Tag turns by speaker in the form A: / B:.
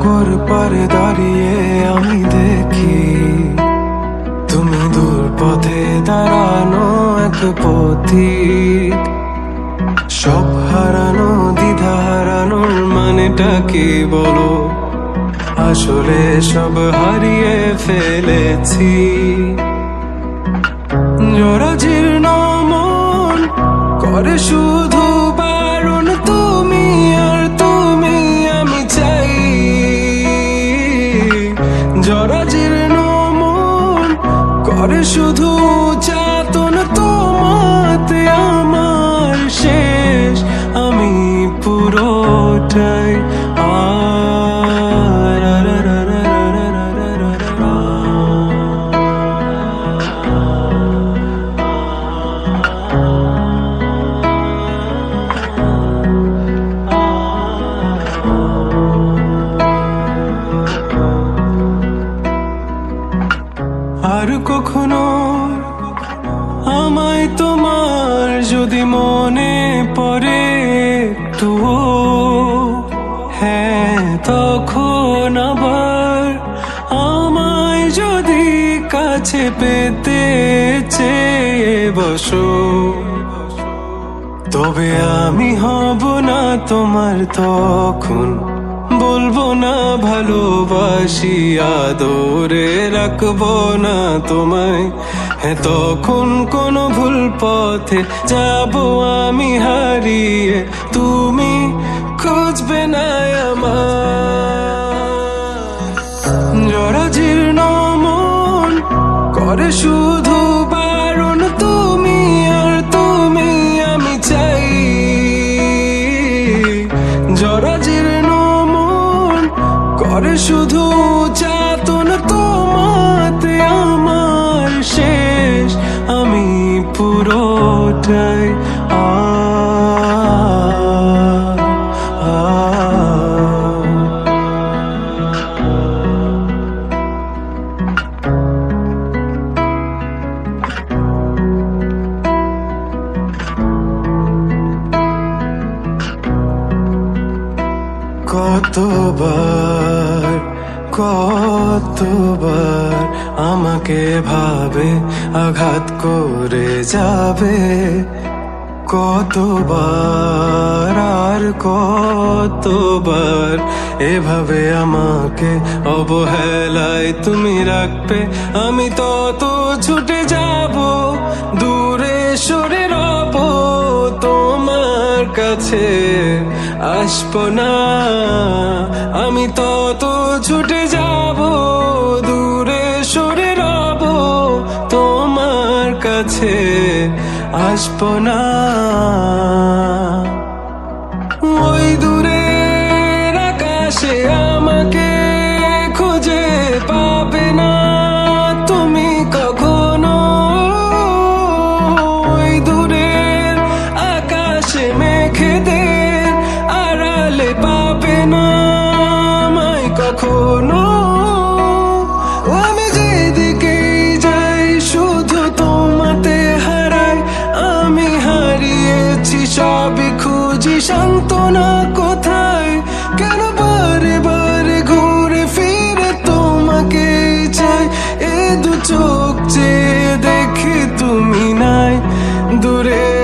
A: সাগর পারে দাঁড়িয়ে আমি দেখি। তুমি দূর পথে দাঁড়ানো এক পথিক। সব হারানো, দ্বিধা হারানোর মানেটা কি বলো? আসলে সব হারিয়ে ফেলেছি। জরাজীর্ণ মন করে শুধু বারণ করে শুধু কখনো আমায় তোমার যদি মনে পড়ে তো হ্যাঁ তখন আবার আমায় যদি কাছে পেতে চেয়ে বসো। তবে আমি হব না তোমার তখন বলব না ভালোবাসি, আদরে রাখব না তোমায়। হ্যাঁ তখন কোনো ভুল পথে যাব আমি হারিয়ে, তুমি খুঁজবে না আমার। জরাজীর্ণ মন করে শুধু করে শুধু চাতন তোমাতে আমার শেষ। আমি পুরোটাই কতবার কতবার আমাকে ভাবে আঘাত করে যাবে? কতবার আর কতবার এভাবে আমাকে অবহেলায় তুমি রাখবে? আমি তত ছুটে যাব, দূরে সরে কাছে আসব না। আমি তত ছুটে যাব, দূরে সরে রব। তোমার কাছে আসব না। ওই দূরের endurei.